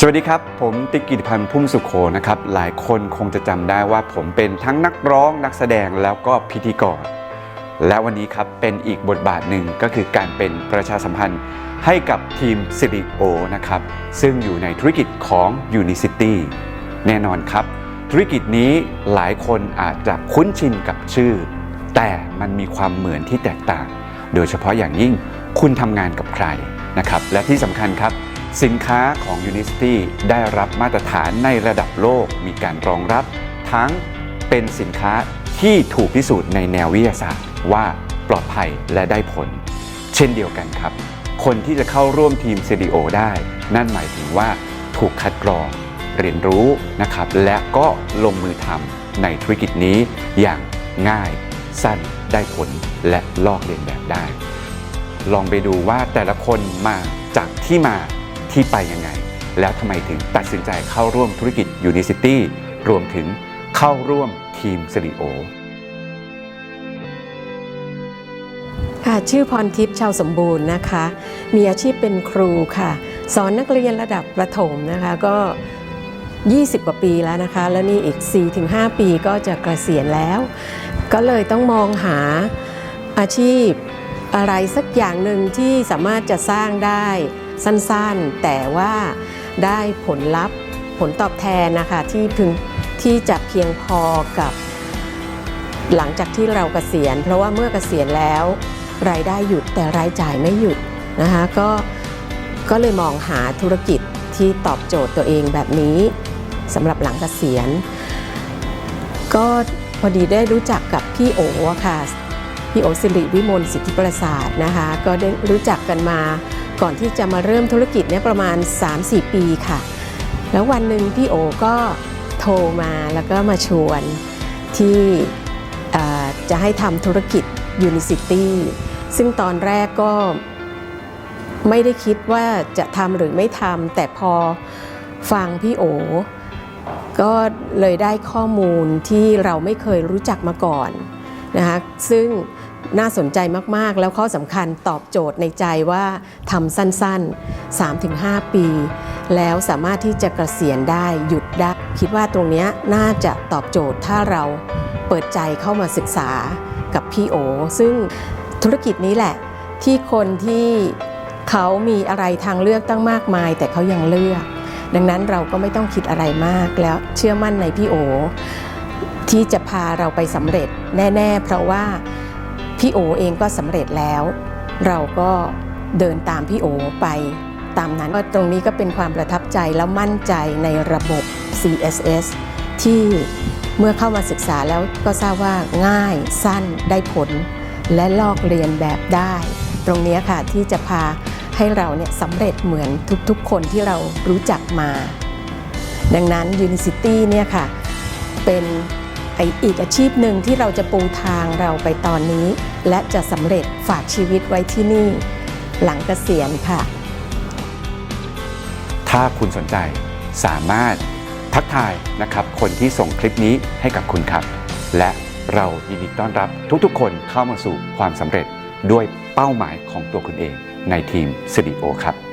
สวัสดีครับ ผมติ๊กกิติพันธ์พุ่มสุขโขนะครับ หลายคนคงจะจำได้ว่าผมเป็นทั้งนักร้องนักแสดงแล้วก็พิธีกร และวันนี้ครับเป็นอีกบทบาทหนึ่งก็คือการเป็นประชาสัมพันธ์ให้กับทีมสิริโอนะครับ ซึ่งอยู่ในธุรกิจของ Unicity แน่นอนครับ ธุรกิจนี้หลายคนอาจจะคุ้นชินกับชื่อ แต่มันมีความเหมือนที่แตกต่าง โดยเฉพาะอย่างยิ่งคุณทำงานกับใครนะครับ และที่สำคัญครับ สินค้าของ Unicity ได้รับมาตรฐานในระดับโลกมีการรองรับ ทั้งเป็นสินค้าที่ถูกพิสูจน์ในแนววิทยาศาสตร์ ว่าปลอดภัยและได้ผล เช่นเดียวกันครับ คนที่จะเข้าร่วมทีม CDO ได้ นั่นหมายถึงว่าถูกคัดกรอง เรียนรู้นะครับ และก็ลงมือทำในธุรกิจนี้อย่างง่ายสั้นได้ผลและลอกเลียนแบบได้ ลองไปดูว่าแต่ละคนมาจากที่มา ที่ไปยังไง แล้วทำไมถึงตัดสินใจเข้าร่วมธุรกิจ Unicity รวมถึงเข้าร่วมทีมสิริโอค่ะชื่อพรทิพย์ชาวสมบูรณ์นะคะ มีอาชีพเป็นครูค่ะ สอนนักเรียนระดับประถมนะคะก็ 20 กว่าปีแล้วนะคะ แล้วนี่อีก 4-5 ปีก็จะเกษียณแล้ว ก็เลยต้องมองหาอาชีพอะไรสักอย่างหนึ่งที่สามารถจะสร้างได้ สั้นๆ แต่ว่าได้ผลลัพธ์ผลตอบแทนนะคะที่พึงที่จะเพียงพอกับ หลังจากที่เราเกษียณ เพราะว่าเมื่อเกษียณแล้ว รายได้หยุดแต่รายจ่ายไม่หยุดนะคะก็ก็เลยมองหาธุรกิจที่ตอบโจทย์ตัวเองแบบนี้สำหรับหลังเกษียณ ก็พอดีได้รู้จักกับพี่โออะค่ะพี่โอสิริวิมลสิทธิประสาทนะคะก็ได้รู้จักกันมา ก่อนที่จะมาเริ่มธุรกิจเนี่ยประมาณ 3-4 ปีค่ะ แล้ววันหนึ่งพี่โอก็โทรมาแล้วก็มาชวนที่จะให้ทำธุรกิจ Unicity ซึ่งตอนแรกก็ไม่ได้คิดว่าจะทำหรือไม่ทำแต่พอฟังพี่โอ ก็เลยได้ข้อมูลที่เราไม่เคยรู้จักมาก่อนนะคะซึ่ง น่าสนใจมาก ๆ แล้วข้อสำคัญตอบโจทย์ในใจว่าทำสั้น ๆ 3-5 ปี แล้วสามารถที่จะกะเกษียณได้หยุดได้ คิดว่าตรงนี้น่าจะตอบโจทย์ถ้าเราเปิดใจเข้ามาศึกษากับพี่โอ ซึ่งธุรกิจนี้แหละที่คนที่เขามีอะไรทางเลือกตั้งมากมาย แต่เขายังเลือก ดังนั้นเราก็ไม่ต้องคิดอะไรมากแล้วเชื่อมั่นในพี่โอ ที่จะพาเราไปสำเร็จแน่ ๆ เพราะว่า พี่โอเองก็สำเร็จแล้ว เราก็เดินตามพี่โอไปตามนั้นก็ตรงนี้ก็เป็นความประทับใจแล้วมั่นใจในระบบ CSS ที่เมื่อเข้ามาศึกษาแล้วก็ทราบว่าง่ายสั้นได้ผล และลอกเรียนแบบได้ ตรงนี้ค่ะที่จะพาให้เราเนี่ยสำเร็จเหมือนทุกๆ คนที่เรารู้จักมา ดังนั้น Unicity เนี่ยค่ะเป็น ไออีกอาชีพหนึ่งที่เราจะปูทางเราไปตอนนี้ และจะสำเร็จฝากชีวิตไว้ที่นี่ หลังเกษียณค่ะ ถ้าคุณสนใจสามารถทักทายนะครับ คนที่ส่งคลิปนี้ให้กับคุณครับ และเรายินดีต้อนรับทุกๆ คนเข้ามาสู่ความสำเร็จด้วยเป้าหมายของตัวคุณเองในทีม CDO ครับ